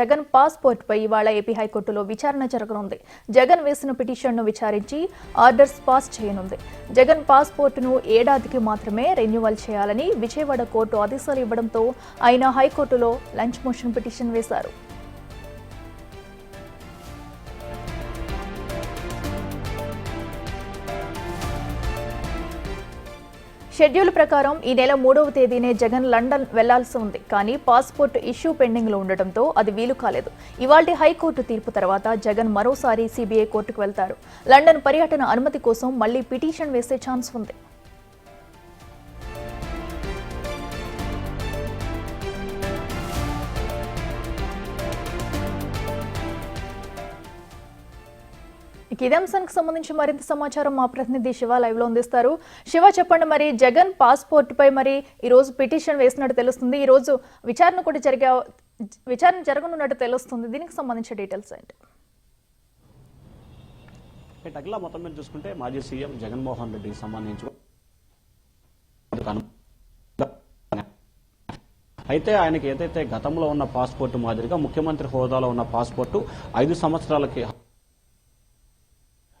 Jagan passport పై ఇవాళ AP హైకోర్టులో విచారణ జరగనుంది. జగన్ వేసిన పిటిషన్ను విచారించి ఆర్డర్స్ పాస్ చేయనుంది. జగన్ పాస్పోర్టును ఏడాదికి మాత్రమే రెన్యువల్ చేయాలని విజయవాడ కోర్టు ఆదేశాలు ఇవ్వడంతో ఆయన హైకోర్టులో లంచ్ మోషన్ పిటిషన్ వేశారు. షెడ్యూల్ ప్రకారం ఈ నెల మూడవ తేదీనే జగన్ లండన్ వెళ్ళాల్సి ఉంది. కానీ పాస్పోర్ట్ ఇష్యూ పెండింగ్లో ఉండటంతో అది వీలు కాలేదు. ఇవాల్టి హైకోర్టు తీర్పు తర్వాత జగన్ మరోసారి సిబిఐ కోర్టుకు వెళ్తారు. లండన్ పర్యటన అనుమతి కోసం మళ్ళీ పిటిషన్ వేసే ఛాన్స్ ఉంది. ఇక ఇదే అంశానికి సంబంధించి మరింత సమాచారం మా ప్రతినిధి శివ లైవ్లో అందిస్తారు. శివ చెప్పండి మరి జగన్ పాస్పోర్ట్ పై మరి ఈ రోజు పిటిషన్ వేసినట్టు తెలుస్తుంది. ఈ రోజు విచారణ కూడా జరిగే విచారణ జరగనున్నట్టు తెలుస్తుంది. దీనికి సంబంధించిన డీటెయిల్స్ ఏంటి? అట్లా మొత్తం మీద చూసుకుంటే మాజీ సీఎం జగన్మోహన్ రెడ్డికి సంబంధించి అయితే ఆయనకి ఏదైతే గతంలో ఉన్న పాస్పోర్ట్ మాదిరిగా ముఖ్యమంత్రి హోదాలో ఉన్న పాస్పోర్టు ఐదు సంవత్సరాలకి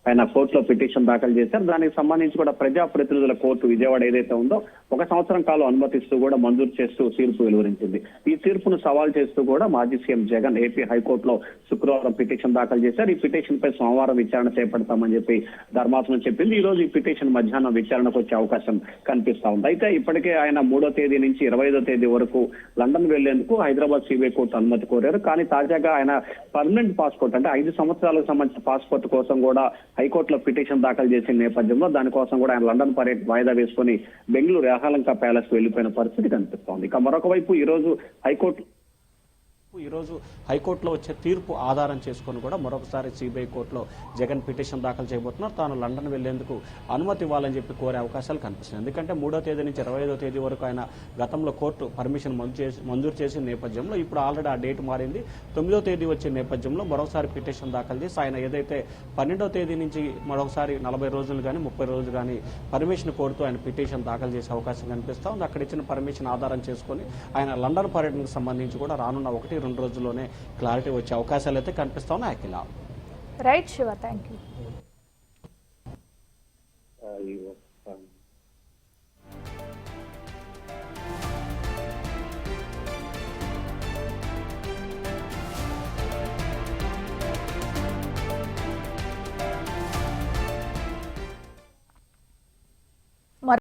ఆయన కోర్టులో పిటిషన్ దాఖలు చేశారు. దానికి సంబంధించి కూడా ప్రజాప్రతినిధుల కోర్టు విజయవాడ ఏదైతే ఉందో ఒక సంవత్సరం కాలం అనుమతిస్తూ కూడా మంజూరు చేస్తూ తీర్పు వెలువరించింది. ఈ తీర్పును సవాల్ చేస్తూ కూడా మాజీ సీఎం జగన్ ఏపీ హైకోర్టులో శుక్రవారం పిటిషన్ దాఖలు చేశారు. ఈ పిటిషన్ పై సోమవారం విచారణ చేపడతామని చెప్పి ధర్మాసనం చెప్పింది. ఈ రోజు ఈ పిటిషన్ మధ్యాహ్నం విచారణకు వచ్చే అవకాశం కనిపిస్తా ఉంది. అయితే ఇప్పటికే ఆయన మూడో తేదీ నుంచి ఇరవై ఐదో తేదీ వరకు లండన్ వెళ్ళేందుకు హైదరాబాద్ సిబిఐ కోర్టు అనుమతి కోరారు. కానీ తాజాగా ఆయన పర్మనెంట్ పాస్పోర్ట్ అంటే ఐదు సంవత్సరాలకు సంబంధించిన పాస్పోర్ట్ కోసం కూడా హైకోర్టులో పిటిషన్ దాఖలు చేసిన నేపథ్యంలో దానికోసం కూడా ఆయన లండన్ పర్యటన వాయిదా వేసుకొని బెంగళూరు యహాలంక ప్యాలెస్ వెళ్ళిపోయిన పరిస్థితి కనిపిస్తోంది. ఇక మరొక వైపు ఈ రోజు హైకోర్టు ఈ రోజు హైకోర్టులో వచ్చే తీర్పు ఆధారం చేసుకొని కూడా మరొకసారి సిబిఐ కోర్టులో జగన్ పిటిషన్ దాఖలు చేయబోతున్నారు. తాను లండన్ వెళ్ళేందుకు అనుమతి ఇవ్వాలని చెప్పి కోరే అవకాశాలు కనిపిస్తున్నాయి. ఎందుకంటే మూడో తేదీ నుంచి ఇరవై ఐదో తేదీ వరకు ఆయన గతంలో కోర్టు పర్మిషన్ మంజూరు చేసి మంజూరు చేసిన నేపథ్యంలో ఇప్పుడు ఆల్రెడీ ఆ డేట్ మారింది. తొమ్మిదో తేదీ వచ్చే నేపథ్యంలో మరొకసారి పిటిషన్ దాఖలు చేసి ఆయన ఏదైతే పన్నెండో తేదీ నుంచి మరొకసారి నలభై రోజులు కానీ ముప్పై రోజులు కానీ పర్మిషన్ కోరుతూ ఆయన పిటిషన్ దాఖలు చేసే అవకాశం కనిపిస్తా ఉంది. అక్కడ ఇచ్చిన పర్మిషన్ ఆధారం చేసుకొని ఆయన లండన్ పర్యటనకు సంబంధించి కూడా రానున్న ఒకటి రెండు రెండు రోజుల్లోనే క్లారిటీ వచ్చే అవకాశాలు అయితే కనిపిస్తా ఉన్నాయి Akhila. Right Shiva thank you